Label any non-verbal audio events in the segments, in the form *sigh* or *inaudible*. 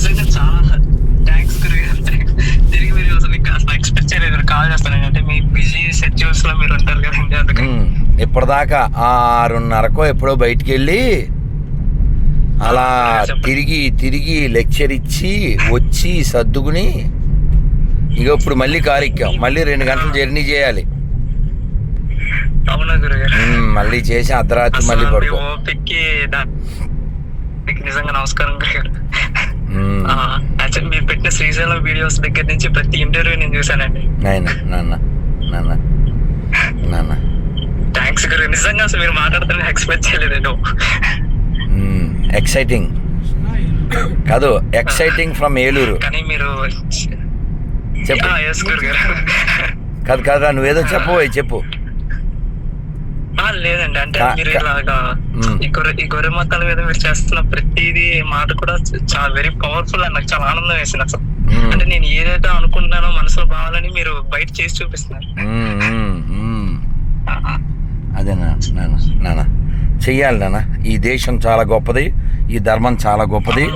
నిజంగా చాలా థ్యాంక్స్ గురుగారు తిరిగి మీరు అసలు ఇంకా అసలు ఎక్స్పెక్ట్ చేయలేదు. కాల్ చేస్తాను అంటే మీ బిజీ షెడ్యూల్స్లో మీరు ఉంటారు కదండి అందుకని ఇప్పటిదాకా ఆరున్నరకో ఎప్పుడో బయటికి వెళ్ళి అలా తిరిగి తిరిగి లెక్చర్ ఇచ్చి వచ్చి సర్దుకుని ఇక ఇప్పుడు మళ్ళీ కారు ఎక్కాం. మళ్ళీ రెండు గంటలు జర్నీ చేయాలి. మళ్ళీ చేసి అర్ధరాత్రి మళ్ళీ పడుకో. నమస్కారం యాక్చువల్లీ మీరు పెట్టిన శ్రీశైలం వీడియోస్ దగ్గర నుంచి ప్రతి ఇంటర్వ్యూ నేను చూసానండి నాన్న నాన్న నాన్న థ్యాంక్స్ గురు. నిజంగా అసలు మీరు మాట్లాడుతున్న ఎక్స్పెక్ట్ చేయలేదు ఎక్సైటింగ్ కాదు ఎక్సైటింగ్ ఫ్రమ్ ఏలూరు. కానీ మీరు చెప్పు. కాదు కాదురా నువ్వేదో చెప్పు చెప్పు. లేదండి. అంటే మీరు ఇలాగా. ఈ గొర్రె ఈ గొర్రె మొత్తాల మీద మీరు చేస్తున్న ప్రతిదీ మాట కూడా చాలా వెరీ పవర్ఫుల్ అని నాకు చాలా ఆనందం వేసింది అసలు. అంటే నేను ఏదైతే అనుకుంటున్నానో మనసులో భావాలని మీరు బయట చేసి చూపిస్తున్నారు. మ్మ్, మ్మ్, మ్మ్. ఆ, ఆ. అదే నాన్న నాన్న. చెయ్యాలి నాన్న. ఈ దేశం చాలా గొప్పది. ఈ ధర్మం చాలా గొప్పది.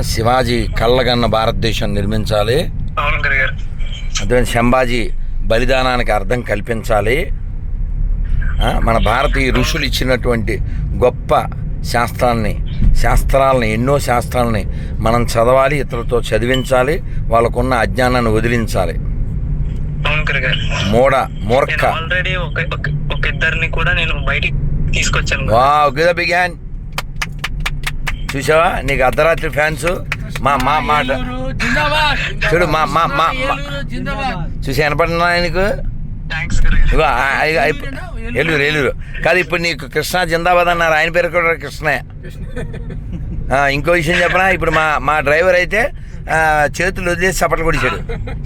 శివాజీ కళ్ళగన్న భారతదేశం నిర్మించాలి. అదే శంభాజీ బలిదానానికి అర్థం కల్పించాలి. మన భారతీయ ఋషులు ఇచ్చినటువంటి గొప్ప శాస్త్రాల్ని శాస్త్రాలని ఎన్నో శాస్త్రాలని మనం చదవాలి ఇతరులతో చదివించాలి వాళ్ళకున్న అజ్ఞానాన్ని వదిలించాలి. మూడ మూర్ఖ. నేను ఆల్రెడీ ఒక ఒక- ఒక ఇద్దరిని కూడా నేను బయటికి తీసుకొచ్చాను. వా గుడ్ బిగాన్ చూసావా? నీకు అర్ధరాత్రి ఫ్యాన్స్. మా మా మాట చూడు మా మా మా చూసి వినపడుతున్నా నీకు? ఏలూరు ఏలూరు. కాదు ఇప్పుడు నీకు కృష్ణ జిందాబాద్ అన్నారు. ఆయన పేరు కూడా కృష్ణే. ఇంకో విషయం చెప్పనా? ఇప్పుడు మా మా డ్రైవర్ అయితే చేతులు వదిలేసి చప్పట్లు కొడిచాడు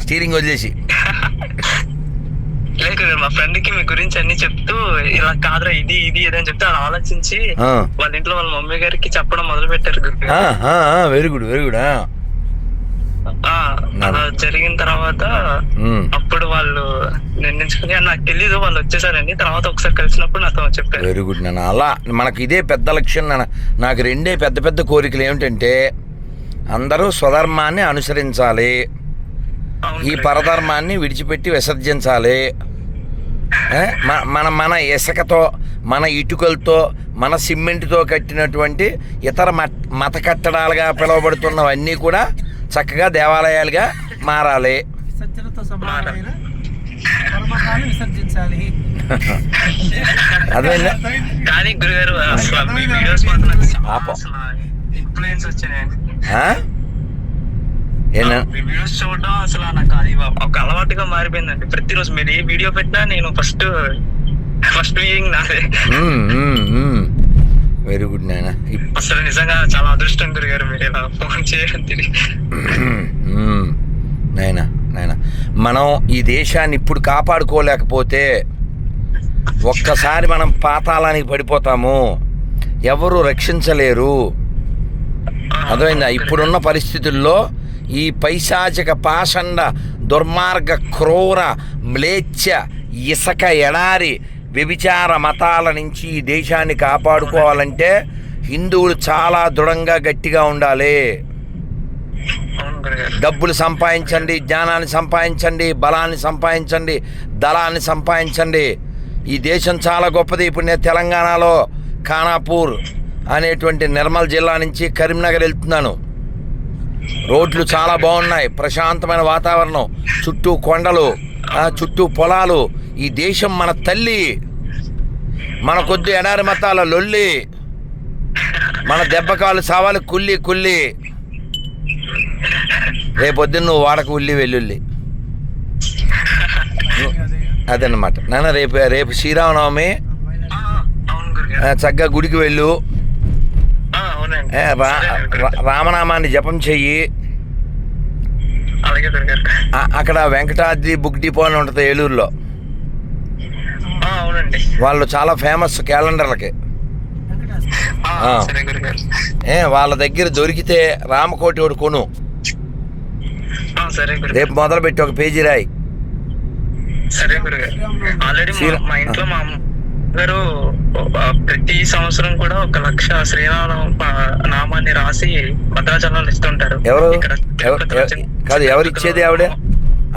స్టీరింగ్ వదిలేసి. లేదు మా ఫ్రెండ్కి మీ గురించి అన్ని చెప్తూ ఇలా కాదురా ఇది ఇది ఇది అని చెప్తే అలా ఆలోచించి. వాళ్ళ ఇంట్లో వాళ్ళ మమ్మీ గారికి చెప్పడం మొదలు పెట్టారు వెరీ గుడ్ వెరీ గుడ్ జరిగిన తర్వాత అప్పుడు వాళ్ళు నిర్ణయించుకుని "ఆ, నాకు తెలీదు వాళ్ళు వచ్చేసారండి. తర్వాత ఒకసారి కలిసినప్పుడు నాతో చెప్పారు. వెరీ గుడ్ నాన్న. అలా మనకు ఇదే పెద్ద లక్ష్యం నాన్న. నాకు రెండే పెద్ద పెద్ద కోరికలు ఏమిటంటే అందరూ స్వధర్మాన్ని అనుసరించాలి. ఈ. పరధర్మాన్ని విడిచిపెట్టి విసర్జించాలి. మన మన ఇసుకతో మన ఇటుకలతో మన సిమెంట్తో కట్టినటువంటి ఇతర మత కట్టడాలుగా పిలువబడుతున్నవన్నీ కూడా చక్కగా దేవాలయాలుగా మారాలి. విసర్జించాలి. అదేనా కానీ గురుగారు మీ వీడియోస్ మాత్రం ఇన్ఫ్లుయెన్స్ మీ వీడియోస్ చూడడం అసలు నాకు అది ఒక అలవాటుగా మారిపోయిందండి. ప్రతిరోజు మీరు ఏ వీడియో పెట్టినా నేను ఫస్ట్ ఫస్ట్ వ్యూయింగ్ నాదే. వెరీ గుడ్ నాయన అసలు నిజంగా చాలా అదృష్టం గురుగారు మీరు ఇలా ఫోన్ చేయడం నాయన నాయన మనం ఈ దేశాన్ని ఇప్పుడు కాపాడుకోలేకపోతే ఒక్కసారి మనం పాతాళానికి పడిపోతాము. ఎవరు రక్షించలేరు. అర్థమైందా? ఇప్పుడున్న పరిస్థితుల్లో ఈ పైశాచిక పాషండ దుర్మార్గ క్రూర మ్లేచ్ఛ ఇసక ఎడారి వ్యభిచార మతాల నుంచి ఈ దేశాన్ని కాపాడుకోవాలంటే హిందువులు చాలా దృఢంగా గట్టిగా ఉండాలి. డబ్బులు సంపాదించండి జ్ఞానాన్ని సంపాదించండి బలాన్ని సంపాదించండి దళాన్ని సంపాదించండి. ఈ దేశం చాలా గొప్పది. ఇప్పుడు నేను తెలంగాణలో ఖానాపూర్ అనేటువంటి నిర్మల్ జిల్లా నుంచి కరీంనగర్ వెళ్తున్నాను. రోడ్లు చాలా బాగున్నాయి. ప్రశాంతమైన వాతావరణం. చుట్టూ కొండలు ఆ, చుట్టూ పొలాలు. ఈ దేశం మన తల్లి. మన కొద్ది ఎడారి మతాల లొల్లి మన దెబ్బకాలు సావాలి కుల్లి కుల్లి. రేపొద్దున నువ్వు వాడకు ఉల్లి వెల్లుల్లి. అదన్నమాట. నాన్న రేపు రేపు శ్రీరామనవమి. చక్కగా గుడికి వెళ్ళు. రామనామాన్ని జపం చెయ్యి. అక్కడ వెంకటాద్రి బుక్ డిపో అని ఉంటుంది ఏలూరులో. అవునండి. వాళ్ళు చాలా ఫేమస్ క్యాలెండర్లకి. ఏ వాళ్ళ దగ్గర దొరికితే రామకోటి ఒకటి కొను. రేపు మొదలుపెట్టి ఒక పేజీ రాయి. సరే ఆల్రెడీ మా ఇంట్లో మా అమ్మ గారు ప్రతి సంవత్సరం కూడా ఒక లక్ష శ్రీరామ నామాన్ని రాసి భద్రాచలంలో ఇస్తుంటారు. ఎవరు? కాదు ఎవరు ఇచ్చేది ఆవిడే?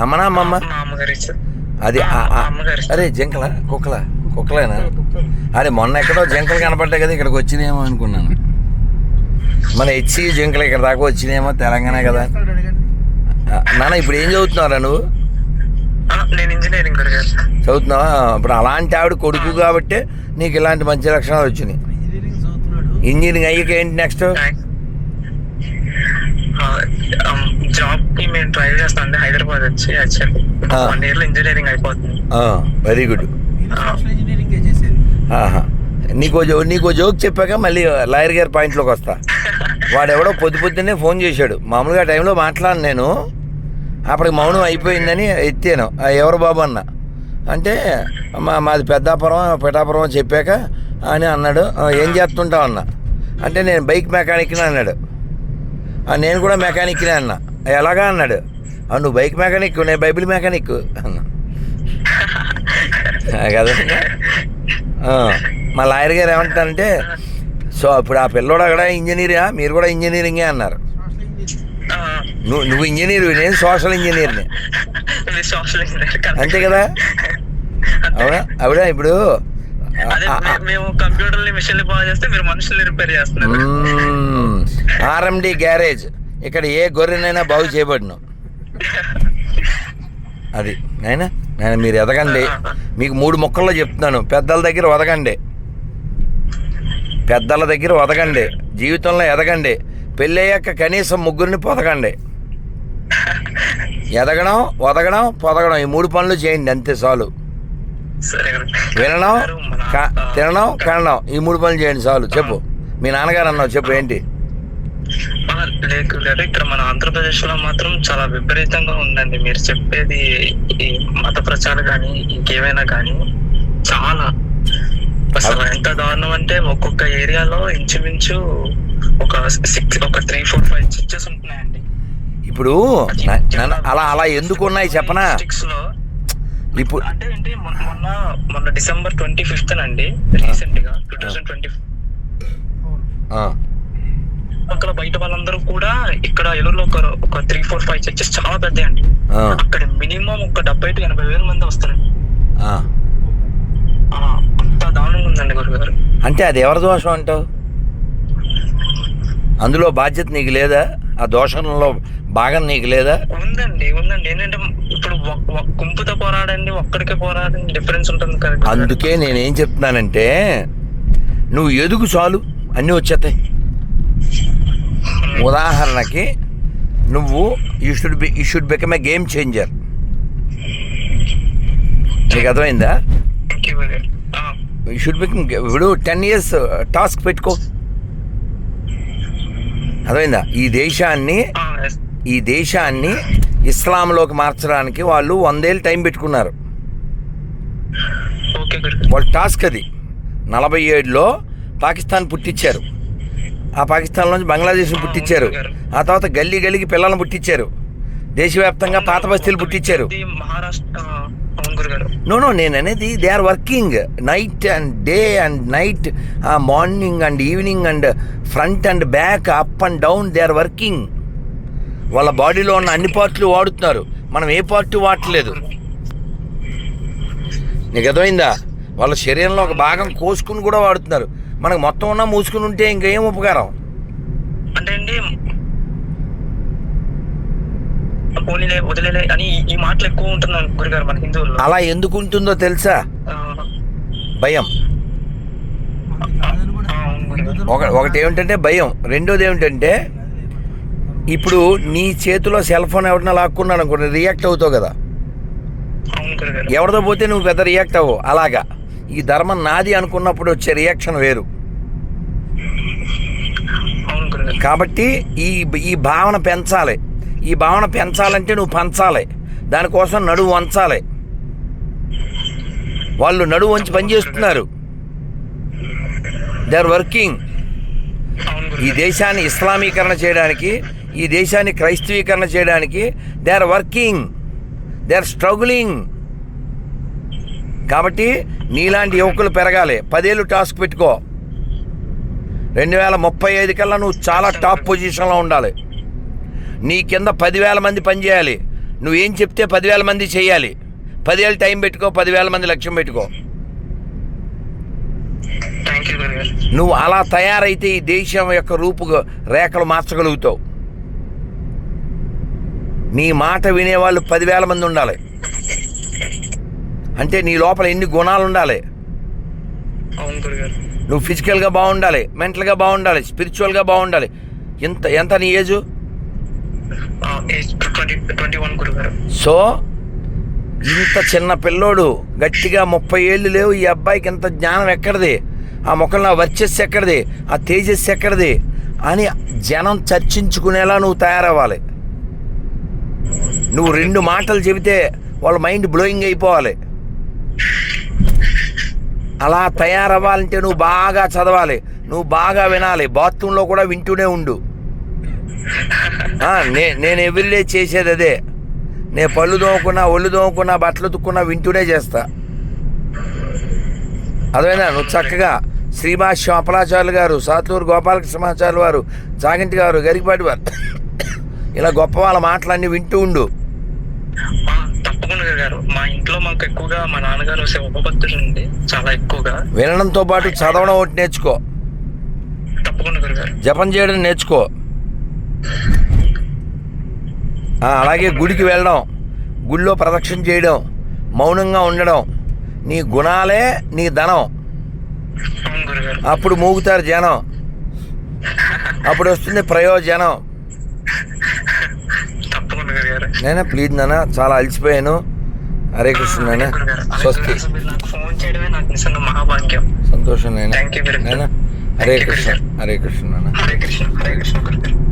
అమ్మనా అమ్మమ్మ? అమ్మగారు ఇచ్చారు అది అరే జింకల? కుక్కల? కుక్కలేనా? అరే మొన్న ఎక్కడో జింకలు కనపడ్డాయి కదా ఇక్కడికి వచ్చినాయేమో అనుకున్నాను. మన హెచ్సి జింకలు ఇక్కడ దాకా వచ్చినాయేమో తెలంగాణ కదా. నాన్న ఇప్పుడు ఏం చదువుతున్నారా నువ్వు? నేను ఇంజనీరింగ్ చదువుతున్నావా? ఇప్పుడు అలాంటి ఆవిడ కొడుకు కాబట్టి నీకు ఇలాంటి మంచి లక్షణాలు వచ్చినాయి. ఇంజనీరింగ్ అయ్యాక ఏంటి నెక్స్ట్ జాబ్కి మేము ట్రై చేస్తాం అండి హైదరాబాద్ వచ్చి యాక్చువల్లీ. వన్ ఇయర్లో ఇంజనీరింగ్ అయిపోతుంది. వెరీ గుడ్ నీకు జో నీకు జోక్ చెప్పాక మళ్ళీ లాయర్ గారి పాయింట్లోకి వస్తా. వాడెవడో పొద్దు పొద్దున్నే ఫోన్ చేశాడు. మామూలుగా ఆ టైంలో మాట్లాడను నేను. అప్పటికి మౌనం అయిపోయిందని ఎత్తాను. "ఆ, ఎవరు బాబు అన్న? అంటే మా మాది పెద్దాపురం పిఠాపురం చెప్పాక అని అన్నాడు. "ఆ, ఏం చేస్తుంటావు అన్న? అంటే నేను బైక్ మెకానిక్ని అన్నాడు. "ఆ, నేను కూడా మెకానిక్నే అన్న. ఎలాగా అన్నాడు? "ఆ, నువ్వు బైక్ మెకానిక్ నేను బైబిల్ మెకానిక్ అన్నా. కదా. మా లాయర్ గారు ఏమంటారంటే సో ఇప్పుడు ఆ పిల్లోడు అక్కడ ఇంజనీరా మీరు కూడా ఇంజనీరింగే అన్నారు. నువ్వు నువ్వు ఇంజనీర్ నేను సోషల్ ఇంజనీర్ని. సోషల్ ఇంజనీర్ అంతే కదా. అవునా? ఆవిడ ఇప్పుడు? మేము బాగా చేస్తే మీరు మనుషుల్ని రిపేర్ చేస్తున్నారు. RMD garage. ఇక్కడ ఏ గొర్రెనైనా బాగు చేయబడును. అది నాయనా నేను మీరు ఎదగండి. మీకు మూడు ముక్కల్లో చెప్తున్నాను. పెద్దల దగ్గర వదగండి. పెద్దల దగ్గర వదగండి. జీవితంలో ఎదగండి. పెళ్ళయ్యాక కనీసం ముగ్గురిని పొదగండి. ఎదగడం వదగడం పొదగడం ఈ మూడు పనులు చేయండి అంతే చాలు. వినడం తినడం కనడం ఈ మూడు పనులు చేయండి చాలు. చెప్పు. మీ నాన్నగారు అన్నావు చెప్పు ఏంటి? గారు ఇక్కడ మన ఆంధ్రప్రదేశ్లో మాత్రం చాలా విపరీతంగా ఉందండి. మీరు చెప్పేది ఈ మత ప్రచారం కానీ ఇంకేమైనా కానీ చాలా. అసలు ఎంత దారుణం అంటే ఒక్కొక్క ఏరియాలో ఇంచుమించు ఒక సిక్స్ ఒక త్రీ ఫోర్ ఫైవ్ చర్చెస్ ఉంటున్నాయండి. ఇప్పుడు అలా అలా ఎందుకు ఉన్నాయి చెప్పనా? ఇప్పుడు అంటే ఏంటి మొన్న మొన్న మొన్న డిసెంబర్ ట్వంటీ ఫిఫ్త్ అండి రీసెంట్గా టూ థౌసండ్ ట్వంటీ అక్కడ బయట వాళ్ళందరూ కూడా ఇక్కడ ఏలూరులో ఒక ఒక త్రీ ఫోర్ ఫైవ్ చర్చెస్ చాలా పెద్ద అండి అక్కడ మినిమం ఒక డెబ్బై టు ఎనభై వేల మంది వస్తారండి. అంత దారుణంగా ఉందండి గురుగారు అంటే అది ఎవరి దోషం అంటావు అందులో బాధ్యత నీకు లేదా? ఆ దోషంలో భాగం నీకు లేదా? ఉందండి ఉందండి. ఏంటంటే ఇప్పుడు గుంపుతో పోరాడండి ఒక్కడికే పోరాడండి డిఫరెన్స్ ఉంటుంది కదా. అందుకే నేనేం చెప్తున్నానంటే నువ్వు ఎదుగు చాలు అన్నీ వచ్చేస్తాయి. ఉదాహరణకి నువ్వు you should be you should become a game changer నీకు అర్థమైందా? యూ షుడ్ బికమ్ ఇప్పుడు టెన్ ఇయర్స్ టాస్క్ పెట్టుకో. అర్థమైందా? ఈ దేశాన్ని. ఈ దేశాన్ని ఇస్లాంలోకి మార్చడానికి వాళ్ళు వందేళ్ళు టైం పెట్టుకున్నారు. వాళ్ళ టాస్క్ అది. నలభై ఏడులో పాకిస్తాన్ పుట్టించారు ఆ పాకిస్తాన్ నుంచి పుట్టించారు ఆ తర్వాత గల్లీ గల్లీకి పిల్లలను పుట్టించారు దేశవ్యాప్తంగా పాత బస్తీలు పుట్టించారు నో నో నేను అనేది they are working night and day and night morning and evening and front and back up and down they are working వాళ్ళ బాడీలో ఉన్న అన్ని పార్ట్లు వాడుతున్నారు. మనం ఏ పార్ట్ వాడట్లేదు నీకు అర్థమైందా? వాళ్ళ శరీరంలో ఒక భాగం కోసుకుని కూడా వాడుతున్నారు. మనకు మొత్తం ఉన్నా మూసుకుని ఉంటే ఇంకేం ఉపకారం? అంటే అండి పోనీలే వదిలేలే అని ఈ- మాటలు ఎక్కువ ఉంటున్నాను గురుగారు మన హిందువుల్లో. అలా ఎందుకు ఉంటుందో తెలుసా? భయం. ఒక ఒకటి ఏమిటంటే భయం. రెండోది ఏమిటంటే ఇప్పుడు నీ చేతిలో సెల్ ఫోన్ ఎవరిన లాక్కున్నాడు అనుకో రియాక్ట్ అవుతావు కదా. ఎవరితో పోతే నువ్వు పెద్ద రియాక్ట్ అవ్వవు అలాగా? ఈ ధర్మం నాది అనుకున్నప్పుడు వచ్చే రియాక్షన్ వేరు. కాబట్టి ఈ ఈ భావన పెంచాలి. ఈ భావన పెంచాలంటే నువ్వు పంచాలి. దానికోసం నడువు వంచాలి. వాళ్ళు నడువు వంచి పని చేస్తున్నారు. దే ఆర్ వర్కింగ్ ఈ దేశాన్ని ఇస్లామీకరణ చేయడానికి ఈ దేశాన్ని క్రైస్తవీకరణ చేయడానికి they are working they are struggling కాబట్టి నీలాంటి యువకులు పెరగాలి. పదేళ్ళు టాస్క్ పెట్టుకో. రెండు వేల ముప్పై ఐదు కల్లా నువ్వు చాలా టాప్ పొజిషన్లో ఉండాలి. నీ కింద పదివేల మంది పనిచేయాలి నువ్వేం చెప్తే పదివేల మంది చేయాలి. పదేళ్ళు టైం పెట్టుకో పదివేల మంది లక్ష్యం పెట్టుకో. నువ్వు అలా తయారైతే ఈ దేశం యొక్క రూపు రేఖలు మార్చగలుగుతావు. నీ మాట వినేవాళ్ళు పదివేల మంది ఉండాలి. అంటే నీ లోపల ఎన్ని గుణాలు ఉండాలి? నువ్వు ఫిజికల్గా బాగుండాలి మెంటల్గా బాగుండాలి స్పిరిచువల్గా బాగుండాలి. ఇంత ఎంత నీ ఏజు? సో ఇంత చిన్న పిల్లోడు గట్టిగా ముప్పై ఏళ్ళు లేవు ఈ అబ్బాయికి ఇంత జ్ఞానం ఎక్కడిది? ఆ ముఖంలో వర్చస్సు ఎక్కడిది? ఆ తేజస్సు ఎక్కడిది? అని జనం చర్చించుకునేలా నువ్వు తయారవ్వాలి. నువ్వు రెండు మాటలు చెబితే వాళ్ళ మైండ్ బ్లోయింగ్ అయిపోవాలి. అలా తయారవ్వాలంటే నువ్వు బాగా చదవాలి. నువ్వు బాగా వినాలి. బాత్రూంలో కూడా వింటూనే ఉండు. నే నేను ఎవ్రీడే చేసేది అదే. నేను పళ్ళు దోముకున్నా ఒళ్ళు దోముకున్నా బట్టలు ఉతుక్కున్నా వింటూనే చేస్తా. అదేనా నువ్వు చక్కగా శ్రీభాష్ అప్పలాచార్యులు గారు సాతూరు గోపాలకృష్ణమాచార్యులు వారు జాగింటి గారు గరికపాటి వారు *coughs* ఇలా గొప్ప వాళ్ళ మాటలన్నీ వింటూ ఉండు. తప్పకుండా గురుగారు మా ఇంట్లో మాకు ఎక్కువగా మా నాన్నగారు శివభక్తులు ఉంది చాలా ఎక్కువగా వినడంతో పాటు చదవడం ఒకటి నేర్చుకో. తప్పకుండా గురుగారు. జపం చేయడం నేర్చుకో. అలాగే గుడికి వెళ్ళడం గుడిలో ప్రదక్షిణ చేయడం మౌనంగా ఉండడం నీ గుణాలే నీ ధనం. అప్పుడు మూగుతారు జనం. అప్పుడు వస్తుంది ప్రయోజనం. నేనా ప్లీజ్ నాన్న చాలా అలసిపోయాను. హరే కృష్ణ. అదే స్వస్తి. సంతోషం నాయన. హరే కృష్ణ. హరే కృష్ణ నాన్న. హరే కృష్ణ హరే కృష్ణ